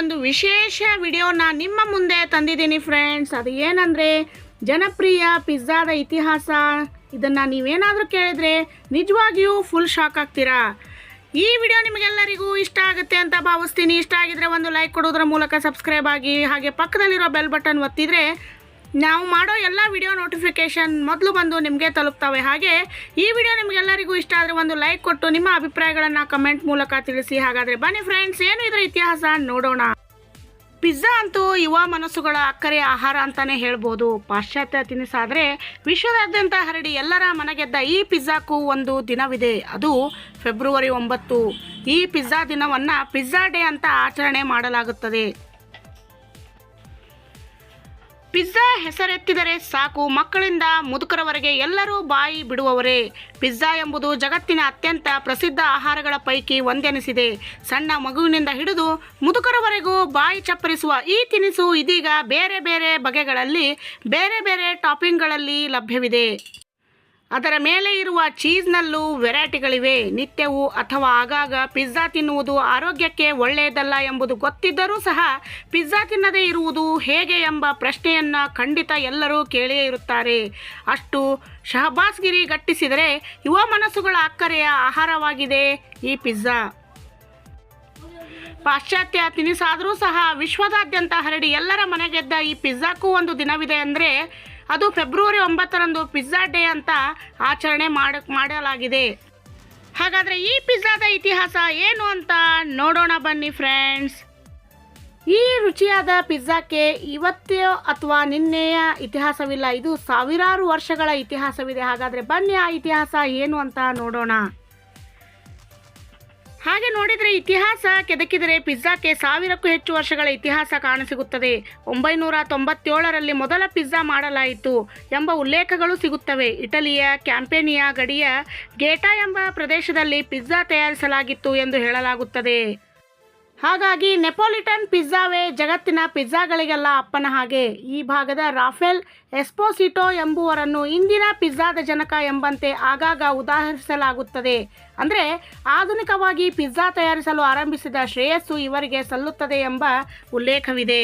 ಒಂದು ವಿಶೇಷ ವಿಡಿಯೋನ ನಿಮ್ಮ ಮುಂದೆ ತಂದಿದ್ದೀನಿ ಫ್ರೆಂಡ್ಸ್ ಅದು ಏನಂದರೆ, ಜನಪ್ರಿಯ ಪಿಜ್ಜಾದ ಇತಿಹಾಸ. ಇದನ್ನು ನೀವೇನಾದರೂ ಕೇಳಿದರೆ ನಿಜವಾಗಿಯೂ ಫುಲ್ ಶಾಕ್ ಆಗ್ತೀರಾ. ಈ ವಿಡಿಯೋ ನಿಮಗೆಲ್ಲರಿಗೂ ಇಷ್ಟ ಆಗುತ್ತೆ ಅಂತ ಭಾವಿಸ್ತೀನಿ. ಇಷ್ಟ ಆಗಿದ್ರೆ ಒಂದು ಲೈಕ್ ಕೊಡೋದ್ರ ಮೂಲಕ ಸಬ್ಸ್ಕ್ರೈಬ್ ಆಗಿ, ಹಾಗೆ ಪಕ್ಕದಲ್ಲಿರೋ ಬೆಲ್ ಬಟನ್ ಒತ್ತಿದರೆ ನಾವು ಮಾಡೋ ಎಲ್ಲ ವಿಡಿಯೋ ನೋಟಿಫಿಕೇಷನ್ ಮೊದಲು ಬಂದು ನಿಮಗೆ ತಲುಪ್ತವೆ. ಹಾಗೆ ಈ ವಿಡಿಯೋ ನಿಮಗೆಲ್ಲರಿಗೂ ಇಷ್ಟ ಆದರೆ ಒಂದು ಲೈಕ್ ಕೊಟ್ಟು ನಿಮ್ಮ ಅಭಿಪ್ರಾಯಗಳನ್ನು ಕಮೆಂಟ್ ಮೂಲಕ ತಿಳಿಸಿ. ಹಾಗಾದರೆ ಬನ್ನಿ ಫ್ರೆಂಡ್ಸ್ ಏನು ಇದರ ಇತಿಹಾಸ ನೋಡೋಣ. ಪಿಜ್ಜಾ ಅಂತೂ ಯುವ ಮನಸ್ಸುಗಳ ಅಕ್ಕರೆ ಆಹಾರ ಅಂತಲೇ ಹೇಳ್ಬೋದು. ಪಾಶ್ಚಾತ್ಯ ತಿನಿಸಾದರೆ ವಿಶ್ವದಾದ್ಯಂತ ಹರಡಿ ಎಲ್ಲರ ಮನೆಗೆದ್ದ ಈ ಪಿಜ್ಜಾಕ್ಕೂ ಒಂದು ದಿನವಿದೆ. ಅದು ಫೆಬ್ರವರಿ ಒಂಬತ್ತು. ಈ ಪಿಜ್ಜಾ ದಿನವನ್ನು ಪಿಜ್ಜಾ ಡೇ ಅಂತ ಆಚರಣೆ ಮಾಡಲಾಗುತ್ತದೆ. ಪಿಜ್ಜಾ ಹೆಸರೆತ್ತಿದರೆ ಸಾಕು, ಮಕ್ಕಳಿಂದ ಮುದುಕರವರೆಗೆ ಎಲ್ಲರೂ ಬಾಯಿ ಬಿಡುವವರೇ. ಪಿಜ್ಜಾ ಎಂಬುದು ಜಗತ್ತಿನ ಅತ್ಯಂತ ಪ್ರಸಿದ್ಧ ಆಹಾರಗಳ ಪೈಕಿ ಒಂದೆನಿಸಿದೆ. ಸಣ್ಣ ಮಗುವಿನಿಂದ ಹಿಡಿದು ಮುದುಕರವರೆಗೂ ಬಾಯಿ ಚಪ್ಪರಿಸುವ ಈ ತಿನಿಸು ಇದೀಗ ಬೇರೆ ಬೇರೆ ಬಗೆಗಳಲ್ಲಿ, ಬೇರೆ ಬೇರೆ ಟಾಪಿಂಗ್ಗಳಲ್ಲಿ ಲಭ್ಯವಿದೆ. ಅದರ ಮೇಲೆ ಇರುವ ಚೀಸ್ನಲ್ಲೂ ವೆರೈಟಿಗಳಿವೆ. ನಿತ್ಯವೂ ಅಥವಾ ಆಗಾಗ ಪಿಜ್ಜಾ ತಿನ್ನುವುದು ಆರೋಗ್ಯಕ್ಕೆ ಒಳ್ಳೆಯದಲ್ಲ ಎಂಬುದು ಗೊತ್ತಿದ್ದರೂ ಸಹ ಪಿಜ್ಜಾ ತಿನ್ನದೇ ಇರುವುದು ಹೇಗೆ ಎಂಬ ಪ್ರಶ್ನೆಯನ್ನು ಖಂಡಿತ ಎಲ್ಲರೂ ಕೇಳಿಯೇ ಇರುತ್ತಾರೆ. ಅಷ್ಟು ಶಹಬಾಸ್ಗಿರಿ ಗಟ್ಟಿಸಿದರೆ ಯುವ ಮನಸ್ಸುಗಳ ಅಕ್ಕರೆಯ ಆಹಾರವಾಗಿದೆ ಈ ಪಿಜ್ಜಾ. ಪಾಶ್ಚಾತ್ಯ ತಿನಿಸಾದರೂ ಸಹ ವಿಶ್ವದಾದ್ಯಂತ ಹರಡಿ ಎಲ್ಲರ ಮನೆಗೆದ್ದ ಈ ಪಿಜ್ಜಾಕ್ಕೂ ಒಂದು ದಿನವಿದೆ ಅಂದರೆ ಅದು ಫೆಬ್ರವರಿ ಒಂಬತ್ತರಂದು ಪಿಜ್ಜಾ ಡೇ ಅಂತ ಆಚರಣೆ ಮಾಡ ಮಾಡಲಾಗಿದೆ. ಹಾಗಾದರೆ ಈ ಪಿಜ್ಜಾದ ಇತಿಹಾಸ ಏನು ಅಂತ ನೋಡೋಣ ಬನ್ನಿ ಫ್ರೆಂಡ್ಸ್. ಈ ರುಚಿಯಾದ ಪಿಜ್ಜಾಕ್ಕೆ ಇವತ್ತೇ ಅಥವಾ ನಿನ್ನೆಯ ಇತಿಹಾಸವಿಲ್ಲ, ಇದು ಸಾವಿರಾರು ವರ್ಷಗಳ ಇತಿಹಾಸವಿದೆ. ಹಾಗಾದರೆ ಬನ್ನಿ ಆ ಇತಿಹಾಸ ಏನು ಅಂತ ನೋಡೋಣ. ಹಾಗೆ ನೋಡಿದರೆ ಇತಿಹಾಸ ಕೆದಕಿದರೆ ಪಿಜ್ಜಾಕ್ಕೆ ಸಾವಿರಕ್ಕೂ ಹೆಚ್ಚು ವರ್ಷಗಳ ಇತಿಹಾಸ ಕಾಣಸಿಗುತ್ತದೆ. ಒಂಬೈನೂರ ತೊಂಬತ್ತೇಳರಲ್ಲಿ ಮೊದಲ ಪಿಜ್ಜಾ ಮಾಡಲಾಯಿತು ಎಂಬ ಉಲ್ಲೇಖಗಳು ಸಿಗುತ್ತವೆ. ಇಟಲಿಯ ಕ್ಯಾಂಪೇನಿಯಾ ಗಡಿಯ ಗೇಟಾ ಎಂಬ ಪ್ರದೇಶದಲ್ಲಿ ಪಿಜ್ಜಾ ತಯಾರಿಸಲಾಗಿತ್ತು ಎಂದು ಹೇಳಲಾಗುತ್ತದೆ. ಹಾಗಾಗಿ ನೆಪೋಲಿಟನ್ ಪಿಜ್ಜಾವೇ ಜಗತ್ತಿನ ಪಿಜ್ಜಾಗಳಿಗೆಲ್ಲ ಅಪ್ಪನ ಹಾಗೆ. ಈ ಭಾಗದ ರಾಫೆಲ್ ಎಸ್ಪೋಸಿಟೋ ಎಂಬುವರನ್ನು ಇಂದಿನ ಪಿಜ್ಜಾದ ಜನಕ ಎಂಬಂತೆ ಆಗಾಗ ಉದಾಹರಿಸಲಾಗುತ್ತದೆ. ಅಂದರೆ ಆಧುನಿಕವಾಗಿ ಪಿಜ್ಜಾ ತಯಾರಿಸಲು ಆರಂಭಿಸಿದ ಶ್ರೇಯಸ್ಸು ಇವರಿಗೆ ಸಲ್ಲುತ್ತದೆ ಎಂಬ ಉಲ್ಲೇಖವಿದೆ.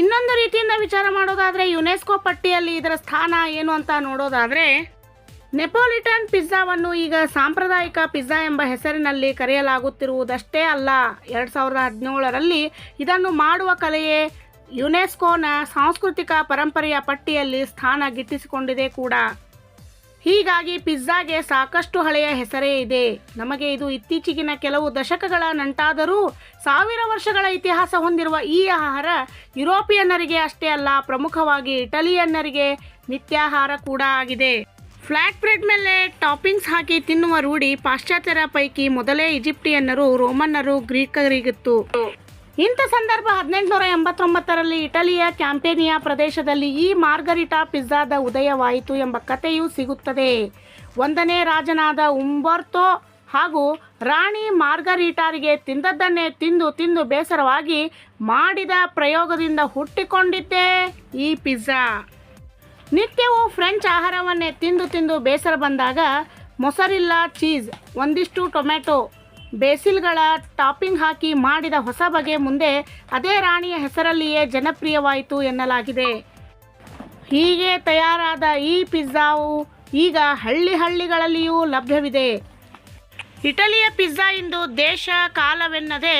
ಇನ್ನೊಂದು ರೀತಿಯಿಂದ ವಿಚಾರ ಮಾಡೋದಾದರೆ ಯುನೆಸ್ಕೋ ಪಟ್ಟಿಯಲ್ಲಿ ಇದರ ಸ್ಥಾನ ಏನು ಅಂತ ನೋಡೋದಾದರೆ ನೆಪೋಲಿಟನ್ ಪಿಜ್ಜಾವನ್ನು ಈಗ ಸಾಂಪ್ರದಾಯಿಕ ಪಿಜ್ಜಾ ಎಂಬ ಹೆಸರಿನಲ್ಲಿ ಕರೆಯಲಾಗುತ್ತಿರುವುದಷ್ಟೇ ಅಲ್ಲ, ಎರಡು ಸಾವಿರದ ಹದಿನೇಳರಲ್ಲಿ ಇದನ್ನು ಮಾಡುವ ಕಲೆಯೇ ಯುನೆಸ್ಕೋನ ಸಾಂಸ್ಕೃತಿಕ ಪರಂಪರೆಯ ಪಟ್ಟಿಯಲ್ಲಿ ಸ್ಥಾನ ಗಿಟ್ಟಿಸಿಕೊಂಡಿದೆ ಕೂಡ. ಹೀಗಾಗಿ ಪಿಜ್ಜಾಗೆ ಸಾಕಷ್ಟು ಹಳೆಯ ಹೆಸರೇ ಇದೆ. ನಮಗೆ ಇದು ಇತ್ತೀಚೆಗಿನ ಕೆಲವು ದಶಕಗಳ ನಂಟಾದರೂ ಸಾವಿರ ವರ್ಷಗಳ ಇತಿಹಾಸ ಹೊಂದಿರುವ ಈ ಆಹಾರ ಯುರೋಪಿಯನ್ನರಿಗೆ ಅಷ್ಟೇ ಅಲ್ಲ, ಪ್ರಮುಖವಾಗಿ ಇಟಲಿಯನ್ನರಿಗೆ ನಿತ್ಯಾಹಾರ ಕೂಡ ಆಗಿದೆ. ಫ್ಲಾಟ್ ಬ್ರೆಡ್ ಮೇಲೆ ಟಾಪಿಂಗ್ಸ್ ಹಾಕಿ ತಿನ್ನುವ ರೂಢಿ ಪಾಶ್ಚಾತ್ಯರ ಪೈಕಿ ಮೊದಲೇ ಈಜಿಪ್ಟಿಯನ್ನರು, ರೋಮನ್ನರು, ಗ್ರೀಕರಿಗಿತ್ತು. ಇಂಥ ಸಂದರ್ಭ ಹದಿನೆಂಟುನೂರ ಎಂಬತ್ತೊಂಬತ್ತರಲ್ಲಿ ಇಟಲಿಯ ಕ್ಯಾಂಪೇನಿಯಾ ಪ್ರದೇಶದಲ್ಲಿ ಈ ಮಾರ್ಗರಿಟಾ ಪಿಜ್ಜಾದ ಉದಯವಾಯಿತು ಎಂಬ ಕಥೆಯೂ ಸಿಗುತ್ತದೆ. ಒಂದನೇ ರಾಜನಾದ ಉಂಬರ್ತೋ ಹಾಗೂ ರಾಣಿ ಮಾರ್ಗರಿಟಾರಿಗೆ ತಿಂದದ್ದನ್ನೇ ತಿಂದು ತಿಂದು ಬೇಸರವಾಗಿ ಮಾಡಿದ ಪ್ರಯೋಗದಿಂದ ಹುಟ್ಟಿಕೊಂಡಿದ್ದೇ ಈ ಪಿಜ್ಜಾ. ನಿತ್ಯವೂ ಫ್ರೆಂಚ್ ಆಹಾರವನ್ನೇ ತಿಂದು ತಿಂದು ಬೇಸರ ಬಂದಾಗ ಮೊಸರಿಲ್ಲ ಚೀಸ್, ಒಂದಿಷ್ಟು ಟೊಮೆಟೊ ಬೇಸಿಲ್ಗಳ ಟಾಪಿಂಗ್ ಹಾಕಿ ಮಾಡಿದ ಹೊಸ ಬಗೆ ಮುಂದೆ ಅದೇ ರಾಣಿಯ ಹೆಸರಲ್ಲಿಯೇ ಜನಪ್ರಿಯವಾಯಿತು ಎನ್ನಲಾಗಿದೆ. ಹೀಗೆ ತಯಾರಾದ ಈ ಪಿಜ್ಜಾವು ಈಗ ಹಳ್ಳಿ ಹಳ್ಳಿಗಳಲ್ಲಿಯೂ ಲಭ್ಯವಿದೆ. ಇಟಲಿಯ ಪಿಜ್ಜಾ ಇಂದು ದೇಶ ಕಾಲವೆನ್ನದೆ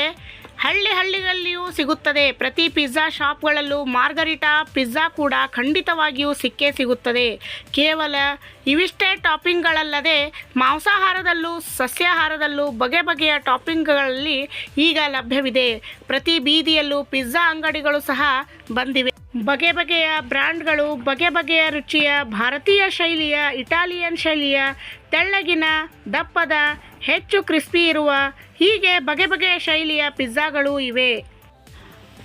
ಹಳ್ಳಿ ಹಳ್ಳಿಗಳಲ್ಲಿಯೂ ಸಿಗುತ್ತದೆ. ಪ್ರತಿ ಪಿಜ್ಜಾ ಶಾಪ್ಗಳಲ್ಲೂ ಮಾರ್ಗರಿಟಾ ಪಿಜ್ಜಾ ಕೂಡ ಖಂಡಿತವಾಗಿಯೂ ಸಿಕ್ಕೇ ಸಿಗುತ್ತದೆ. ಕೇವಲ ಇವಿಷ್ಟೇ ಟಾಪಿಂಗ್ಗಳಲ್ಲದೆ ಮಾಂಸಾಹಾರದಲ್ಲೂ ಸಸ್ಯಾಹಾರದಲ್ಲೂ ಬಗೆ ಬಗೆಯ ಟಾಪಿಂಗ್ಗಳಲ್ಲಿ ಈಗ ಲಭ್ಯವಿದೆ. ಪ್ರತಿ ಬೀದಿಯಲ್ಲೂ ಪಿಜ್ಜಾ ಅಂಗಡಿಗಳು ಸಹ ಬಂದಿವೆ. ಬಗೆ ಬಗೆಯ ಬ್ರ್ಯಾಂಡ್ಗಳು ಬಗೆ ಬಗೆಯ ರುಚಿಯ ಭಾರತೀಯ ಶೈಲಿಯ, ಇಟಾಲಿಯನ್ ಶೈಲಿಯ ತೆಳ್ಳಗಿನ, ದಪ್ಪದ, ಹೆಚ್ಚು ಕ್ರಿಸ್ಪಿ ಇರುವ, ಹೀಗೆ ಬಗೆ ಬಗೆಯ ಶೈಲಿಯ ಪಿಜ್ಜಾಗಳು ಇವೆ.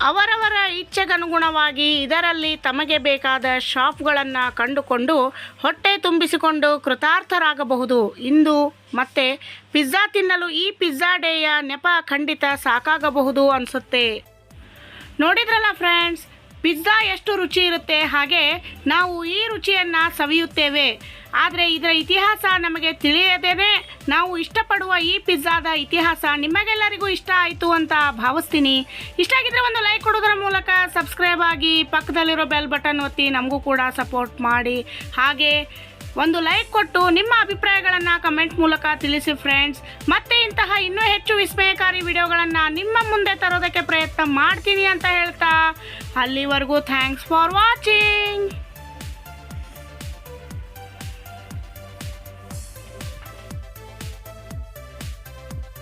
ಅವರವರ ಇಚ್ಛೆಗನುಗುಣವಾಗಿ ಇದರಲ್ಲಿ ತಮಗೆ ಬೇಕಾದ ಶಾಪ್ಗಳನ್ನು ಕಂಡುಕೊಂಡು ಹೊಟ್ಟೆ ತುಂಬಿಸಿಕೊಂಡು ಕೃತಾರ್ಥರಾಗಬಹುದು. ಇಂದು ಮತ್ತೆ ಪಿಜ್ಜಾ ತಿನ್ನಲು ಈ ಪಿಜ್ಜಾ ಡೇಯ ನೆಪ ಖಂಡಿತ ಸಾಕಾಗಬಹುದು ಅನಿಸುತ್ತೆ. ನೋಡಿದ್ರಲ್ಲ ಫ್ರೆಂಡ್ಸ್ ಪಿಜ್ಜಾ ಎಷ್ಟು ರುಚಿ ಇರುತ್ತೆ ಹಾಗೆ ನಾವು ಈ ರುಚಿಯನ್ನು ಸವಿಯುತ್ತೇವೆ. ಆದರೆ ಇದರ ಇತಿಹಾಸ ನಮಗೆ ತಿಳಿಯದೇನೆ. ನಾವು ಇಷ್ಟಪಡುವ ಈ ಪಿಜ್ಜಾದ ಇತಿಹಾಸ ನಿಮಗೆಲ್ಲರಿಗೂ ಇಷ್ಟ ಆಯಿತು ಅಂತ ಭಾವಿಸ್ತೀನಿ. ಇಷ್ಟ ಆಗಿದ್ರೆ ಒಂದು ಲೈಕ್ ಕೊಡೋದ್ರ ಮೂಲಕ ಸಬ್ಸ್ಕ್ರೈಬ್ ಆಗಿ ಪಕ್ಕದಲ್ಲಿರೋ ಬೆಲ್ ಬಟನ್ ಒತ್ತಿ ನಮಗೂ ಕೂಡ ಸಪೋರ್ಟ್ ಮಾಡಿ. ಹಾಗೆ ಒಂದು ಲೈಕ್ ಕೊಟ್ಟು ನಿಮ್ಮ ಅಭಿಪ್ರಾಯಗಳನ್ನು ಕಮೆಂಟ್ ಮೂಲಕ ತಿಳಿಸಿ ಫ್ರೆಂಡ್ಸ್ ಮತ್ತೆ ಇಂತಹ ಇನ್ನೂ ಹೆಚ್ಚು ವಿಸ್ಮಯಕಾರಿ ವಿಡಿಯೋಗಳನ್ನು ನಿಮ್ಮ ಮುಂದೆ ತರೋದಕ್ಕೆ ಪ್ರಯತ್ನ ಮಾಡ್ತೀನಿ ಅಂತ ಹೇಳ್ತಾ ಅಲ್ಲಿವರೆಗೂ ಥ್ಯಾಂಕ್ಸ್ ಫಾರ್ ವಾಚಿಂಗ್